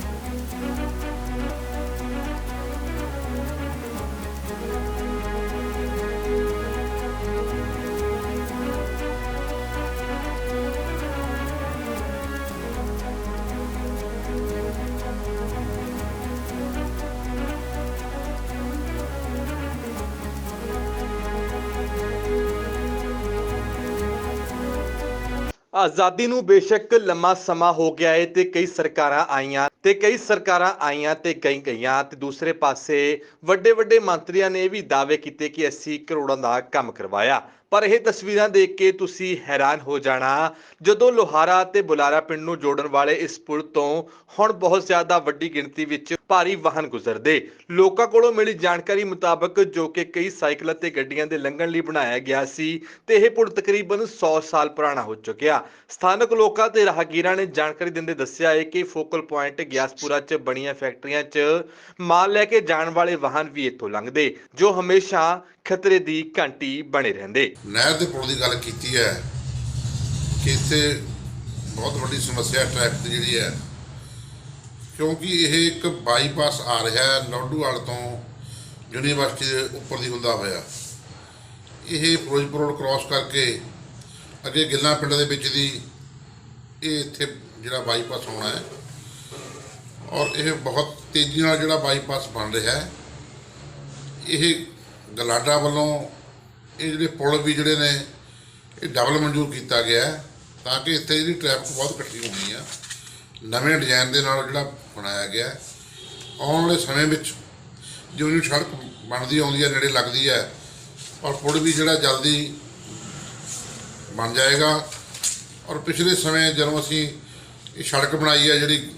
Thank you. ਆਜ਼ਾਦੀ ਨੂੰ ਬੇਸ਼ੱਕ ਲੰਮਾ ਸਮਾਂ ਹੋ ਗਿਆ ਹੈ ਤੇ ਕਈ ਸਰਕਾਰਾਂ ਆਈਆਂ ਤੇ ਕਈ ਸਰਕਾਰਾਂ ਆਈਆਂ ਤੇ ਕਈ ਗਈਆਂ ਤੇ ਦੂਸਰੇ ਪਾਸੇ ਵੱਡੇ ਵੱਡੇ ਮੰਤਰੀਆਂ ਨੇ ਇਹ ਵੀ ਦਾਅਵੇ ਕੀਤੇ ਕਿ ਅਸੀਂ ਕਰੋੜਾਂ ਦਾ ਕੰਮ ਕਰਵਾਇਆ। ਪਰ ਇਹ ਤਸਵੀਰਾਂ ਦੇਖ ਕੇ ਤੁਸੀਂ ਹੈਰਾਨ ਹੋ ਜਾਣਾ, ਜਦੋਂ ਲੋਹਾਰਾ ਤੇ ਬੁਲਾਰਾ ਪਿੰਡ ਨੂੰ ਜੋੜਨ ਵਾਲੇ ਇਸ ਪੁਲ ਤੋਂ ਹੁਣ ਬਹੁਤ ਜ਼ਿਆਦਾ ਵੱਡੀ ਗਿਣਤੀ ਵਿੱਚ ਭਾਰੀ ਵਾਹਨ ਗੁਜ਼ਰਦੇ। ਲੋਕਾਂ ਕੋਲੋਂ ਮਿਲੀ ਜਾਣਕਾਰੀ ਮੁਤਾਬਕ ਜੋ ਕਿ ਕਈ ਸਾਈਕਲਾਂ ਤੇ ਗੱਡੀਆਂ ਦੇ ਲੰਘਣ ਲਈ ਬਣਾਇਆ ਗਿਆ ਸੀ ਤੇ ਇਹ ਪੁਲ ਤਕਰੀਬਨ 100 ਸਾਲ ਪੁਰਾਣਾ ਹੋ ਚੁੱਕਿਆ। ਸਥਾਨਕ ਲੋਕਾਂ ਤੇ ਰਾਹਗੀਰਾਂ ਨੇ ਜਾਣਕਾਰੀ ਦਿੰਦੇ ਦੱਸਿਆ ਹੈ ਕਿ ਫੋਕਲ ਪੁਆਇੰਟ ਗਿਆਸਪੁਰਾ 'ਚ ਬਣੀਆਂ ਫੈਕਟਰੀਆਂ 'ਚ ਮਾਲ ਲੈ ਕੇ ਜਾਣ ਵਾਲੇ ਵਾਹਨ ਵੀ ਇੱਥੋਂ ਲੰਘਦੇ, ਜੋ ਹਮੇਸ਼ਾ ਖਤਰੇ ਦੀ ਘੰਟੀ ਬਣੇ ਰਹਿੰਦੇ। ਨਹਿਰ ਦੇ ਪੁਲ ਦੀ ਗੱਲ ਕੀਤੀ ਹੈ ਕਿ ਇੱਥੇ ਬਹੁਤ ਵੱਡੀ ਸਮੱਸਿਆ ਟ੍ਰੈਫਿਕ ਦੀ ਜਿਹੜੀ ਹੈ। ਕਿਉਂਕਿ ਇਹ ਇੱਕ ਬਾਈਪਾਸ ਆ ਰਿਹਾ ਹੈ ਲੋਡੂਵਾਲ ਤੋਂ ਯੂਨੀਵਰਸਿਟੀ ਦੇ ਉੱਪਰ ਦੀ ਹੁੰਦਾ ਹੋਇਆ। ਇਹ ਫਿਰੋਜ਼ਪੁਰ ਰੋਡ ਕ੍ਰਾਸ ਕਰਕੇ ਅੱਗੇ ਗਿੱਲਾਂ ਪਿੰਡ ਦੇ ਵਿੱਚ ਦੀ ਇਹ ਇੱਥੇ ਜਿਹੜਾ ਬਾਈਪਾਸ ਹੋਣਾ ਹੈ। ਔਰ ਇਹ ਬਹੁਤ ਤੇਜ਼ੀ ਨਾਲ ਜਿਹੜਾ ਬਾਈਪਾਸ ਬਣ ਰਿਹਾ ਹੈ, ਇਹ ਗਲਾਡਾ ਵੱਲੋਂ ਇਹ ਜਿਹੜੇ ਪੁਲ ਵੀ ਜਿਹੜੇ ਨੇ, ਇਹ ਡਬਲ ਮਨਜ਼ੂਰ ਕੀਤਾ ਗਿਆ ਤਾਂ ਕਿ ਇੱਥੇ ਜਿਹੜੀ ਟ੍ਰੈਫਿਕ ਬਹੁਤ ਇਕੱਠੀ ਹੋਣੀ ਆ ਨਵੇਂ ਡਿਜ਼ਾਈਨ ਦੇ ਨਾਲ ਜਿਹੜਾ ਬਣਾਇਆ ਗਿਆ ਆਉਣ ਵਾਲੇ ਸਮੇਂ ਵਿੱਚ ਜਿਉਂ ਜਿਉਂ ਸੜਕ ਬਣਦੀ ਆਉਂਦੀ ਹੈ, ਨੇੜੇ ਲੱਗਦੀ ਹੈ, ਔਰ ਪੁਲ ਵੀ ਜਿਹੜਾ ਜਲਦੀ ਬਣ ਜਾਏਗਾ, ਔਰ ਪਿਛਲੇ ਸਮੇਂ ਜਦੋਂ ਅਸੀਂ ਇਹ ਸੜਕ ਬਣਾਈ ਹੈ, ਜਿਹੜੀ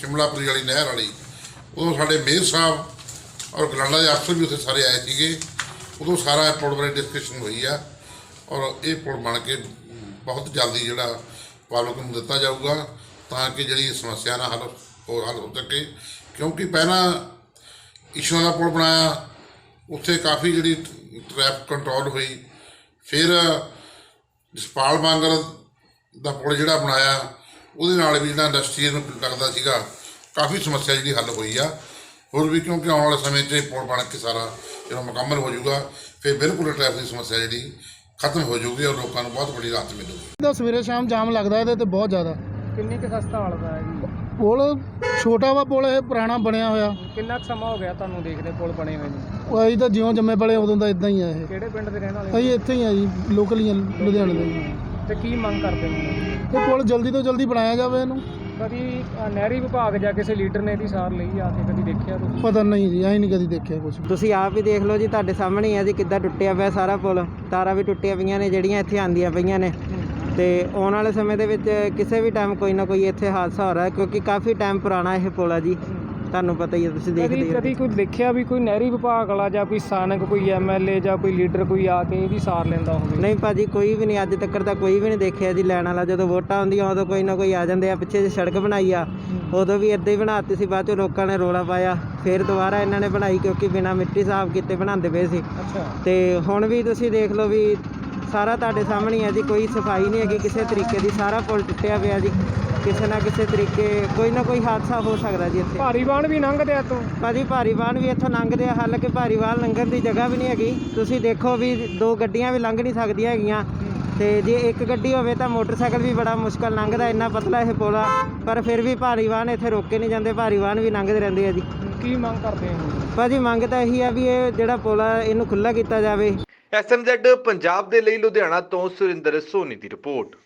ਸ਼ਿਮਲਾਪੁਰੀ ਵਾਲੀ ਨਹਿਰ ਵਾਲੀ, ਉਦੋਂ ਸਾਡੇ ਮੇਅਰ ਸਾਹਿਬ ਔਰ ਗਲਾਂਡਾ ਦੇ ਅਫਸਰ ਵੀ ਉੱਥੇ ਸਾਰੇ ਆਏ ਸੀਗੇ, ਉਦੋਂ ਸਾਰਾ ਪੁਲ ਬਾਰੇ ਡਿਸਕਸ਼ਨ ਹੋਈ ਆ, ਔਰ ਇਹ ਪੁਲ ਬਣ ਕੇ ਬਹੁਤ ਜਲਦੀ ਜਿਹੜਾ ਪਬਲਿਕ ਨੂੰ ਦਿੱਤਾ ਜਾਊਗਾ ਤਾਂ ਕਿ ਜਿਹੜੀ ਸਮੱਸਿਆ ਨਾ ਹੱਲ ਹੋ ਹੱਲ ਹੋ ਸਕੇ। ਕਿਉਂਕਿ ਪਹਿਲਾਂ ਇਸ਼ੂਆਂ ਦਾ ਪੁਲ ਬਣਾਇਆ, ਉੱਥੇ ਕਾਫੀ ਜਿਹੜੀ ਟ੍ਰੈਫਿਕ ਕੰਟਰੋਲ ਹੋਈ। ਫਿਰ ਜਸਪਾਲ ਬਾਂਗਰ ਦਾ ਪੁਲ ਜਿਹੜਾ ਬਣਾਇਆ, ਉਹਦੇ ਨਾਲ ਵੀ ਜਿਹੜਾ ਇੰਡਸਟਰੀ ਨੂੰ ਲੱਗਦਾ ਸੀਗਾ, ਕਾਫੀ ਸਮੱਸਿਆ ਜਿਹੜੀ ਹੱਲ ਹੋਈ ਆ। ਹੋਰ ਵੀ ਕਿਉਂਕਿ ਆਉਣ ਵਾਲੇ ਸਮੇਂ 'ਚ ਇਹ ਪੁਲ ਬਣ ਕੇ ਸਾਰਾ ਜਦੋਂ ਮੁਕੰਮਲ ਹੋ ਜਾਊਗਾ, ਫਿਰ ਬਿਲਕੁਲ ਟ੍ਰੈਫਿਕ ਦੀ ਸਮੱਸਿਆ ਜਿਹੜੀ ਖਤਮ ਹੋ ਜਾਊਗੀ ਔਰ ਲੋਕਾਂ ਨੂੰ ਬਹੁਤ ਵੱਡੀ ਰਾਹਤ ਮਿਲੂਗੀ। ਦਾ ਸਵੇਰੇ ਸ਼ਾਮ ਜਾਮ ਲੱਗਦਾ ਇਹਦੇ ਤੇ ਬਹੁਤ ਜ਼ਿਆਦਾ। ਕਿੰਨੀ ਕੁ ਸਸਤਾ ਵਾਲਦਾ ਹੈ ਜੀ? ਪੁਲ ਛੋਟਾ ਵਾ ਪੁਲ ਇਹ ਪੁਰਾਣਾ ਬਣਿਆ ਹੋਇਆ। ਕਿੰਨਾ ਕੁ ਸਮਾਂ ਹੋ ਗਿਆ ਤੁਹਾਨੂੰ ਦੇਖਦੇ ਪੁਲ ਬਣੇ ਹੋਏ ਨੂੰ? ਉਹ ਅਸੀਂ ਤਾਂ ਜਿਉਂ ਜੰਮੇ ਪਲੇ ਉਦੋਂ ਦਾ ਇਦਾਂ ਹੀ ਆ ਇਹ। ਕਿਹੜੇ ਪਿੰਡ ਦੇ ਰਹਿਣ ਵਾਲੇ ਅਸੀਂ ਇੱਥੇ ਹੀ ਆ ਜੀ ਲੋਕਲ ਹੀ ਆ ਲੁਧਿਆਣੇ ਦੇ। ਹੀ। ਤੇ ਕੀ ਮੰਗ ਕਰਦੇ ਹੋ? ਇਹ ਪੁਲ ਜਲਦੀ ਤੋਂ ਜਲਦੀ ਬਣਾਇਆ ਜਾਵੇ ਇਹਨੂੰ। ਕਦੀ ਅ, ਨਹਿਰੀ ਵਿਭਾਗ ਜਾਂ ਕਿਸੇ ਲੀਡਰ ਨੇ ਇਹਦੀ ਸਾਰ ਲਈ ਆ ਕੇ ਕਦੀ ਦੇਖਿਆ ਤੁਸੀਂ ਪਤਾ ਨਹੀਂ ਜੀ ਅਸੀਂ ਨਹੀਂ ਕਦੀ ਦੇਖਿਆ ਕੁਝ ਤੁਸੀਂ ਆਪ ਹੀ ਦੇਖ ਲਓ ਜੀ ਤੁਹਾਡੇ ਸਾਹਮਣੇ ਹੀ ਆ ਜੀ ਕਿੱਦਾਂ ਟੁੱਟਿਆ ਪਿਆ ਸਾਰਾ ਪੁਲ। ਤਾਰਾਂ ਵੀ ਟੁੱਟੀਆਂ ਪਈਆਂ ਨੇ ਜਿਹੜੀਆਂ ਇੱਥੇ ਆਂਦੀਆਂ ਪਈਆਂ ਨੇ। ਤੇ ਆਉਣ ਵਾਲੇ ਸਮੇਂ ਦੇ ਵਿੱਚ ਕਿਸੇ ਵੀ ਟਾਈਮ ਕੋਈ ਨਾ ਕੋਈ ਇੱਥੇ ਹਾਦਸਾ ਹੋ ਰਿਹਾ ਹੈ ਕਿਉਂਕਿ ਕਾਫੀ ਟਾਈਮ ਪੁਰਾਣਾ ਇਹ ਪੁਲ ਆ ਜੀ। ਤੁਹਾਨੂੰ ਪਤਾ ਹੀ ਹੈ ਤੁਸੀਂ ਦੇਖਦੇ ਕਦੀ ਹੀ ਕਦੀ ਕੋਈ ਦੇਖਿਆ ਵੀ ਕੋਈ ਨਹਿਰੀ ਵਿਭਾਗ ਵਾਲਾ ਜਾਂ ਕੋਈ ਸਥਾਨਕ ਕੋਈ ਐਮਐਲਏ ਜਾਂ ਕੋਈ ਲੀਡਰ ਕੋਈ ਆ ਕੇ ਇਹਦੀ ਸਾਰ ਲੈਂਦਾ ਹੋਵੇ? ਨਹੀਂ ਭਾਜੀ ਕੋਈ ਵੀ ਨਹੀਂ ਅੱਜ ਤੱਕ ਤਾਂ ਕੋਈ ਵੀ ਨਹੀਂ ਦੇਖਿਆ ਜੀ ਲੈਣ ਵਾਲਾ। ਜਦੋਂ ਵੋਟਾਂ ਆਉਂਦੀਆਂ ਉਦੋਂ ਕੋਈ ਨਾ ਕੋਈ ਆ ਜਾਂਦੇ ਆ ਪਿੱਛੇ ਜੇ ਸੜਕ ਬਣਾਈ ਆ ਉਦੋਂ ਵੀ ਇੱਦਾਂ ਹੀ ਬਣਾਤੀ ਸੀ ਬਾਅਦ ਚੋਂ ਲੋਕਾਂ ਨੇ ਰੋਲਾ ਪਾਇਆ। ਫਿਰ ਦੁਬਾਰਾ ਇਹਨਾਂ ਨੇ ਬਣਾਈ ਕਿਉਂਕਿ ਬਿਨਾਂ ਮਿੱਟੀ ਸਾਫ਼ ਕੀਤੇ ਬਣਾਉਂਦੇ ਪਏ ਸੀ। ਅੱਛਾ। ਤੇ ਹੁਣ ਵੀ ਤੁਸੀਂ ਦੇਖ ਲਓ ਵੀ ਸਾਰਾ ਤੁਹਾਡੇ ਸਾਹਮਣੇ ਹੀ ਹੈ ਜੀ ਕੋਈ ਸਫ਼ਾਈ ਨਹੀਂ ਹੈਗੀ ਕਿਸੇ ਤਰੀਕੇ ਦੀ ਸਾਰਾ ਪੁਲ ਟੁੱਟਿਆ ਪਿਆ ਜੀ। ਕਿਸੇ ਨਾ ਕਿਸੇ ਤਰੀਕੇ ਕੋਈ ਨਾ ਕੋਈ ਹਾਦਸਾ ਹੋ ਸਕਦਾ ਜੀ ਇੱਥੇ। ਭਾਰੀ ਵਾਹਨ ਵੀ ਲੰਘਦੇ ਆ ਤੋਂ ਭਾਜੀ ਭਾਰੀ ਵਾਹਨ ਵੀ ਇੱਥੋਂ ਲੰਘਦੇ ਆ ਹਾਲਾਂਕਿ ਭਾਰੀ ਵਾਹਨ ਲੰਘਣ ਦੀ ਜਗ੍ਹਾ ਵੀ ਨਹੀਂ ਹੈਗੀ। ਤੁਸੀਂ ਦੇਖੋ ਵੀ ਦੋ ਗੱਡੀਆਂ ਵੀ ਲੰਘ ਨਹੀਂ ਸਕਦੀਆਂ ਹੈਗੀਆਂ। ਤੇ ਜੇ ਇੱਕ ਗੱਡੀ ਹੋਵੇ ਤਾਂ ਮੋਟਰਸਾਈਕਲ ਵੀ ਬੜਾ ਮੁਸ਼ਕਲ ਲੰਘਦਾ ਇੰਨਾ ਪਤਲਾ ਇਹ ਪੁਲ ਆ। ਪਰ ਫਿਰ ਵੀ ਭਾਰੀ ਵਾਹਨ ਇੱਥੇ ਰੋਕੇ ਨਹੀਂ ਜਾਂਦੇ ਭਾਰੀ ਵਾਹਨ ਵੀ ਲੰਘਦੇ ਰਹਿੰਦੇ ਆ ਜੀ। ਕੀ ਮੰਗ ਕਰਦੇ ਹੋ ਭਾਜੀ ਮੰਗ ਤਾਂ ਇਹੀ ਆ ਵੀ ਇਹ ਜਿਹੜਾ ਪੁਲ ਆ ਇਹਨੂੰ ਖੁੱਲਾ ਕੀਤਾ ਜਾਵੇ। ਐਸਐਮਜ਼ੈਡ ਪੰਜਾਬ ਦੇ ਲਈ ਲੁਧਿਆਣਾ ਤੋਂ ਸੁਰਿੰਦਰ ਸੋਨੀ ਦੀ ਰਿਪੋਰਟ।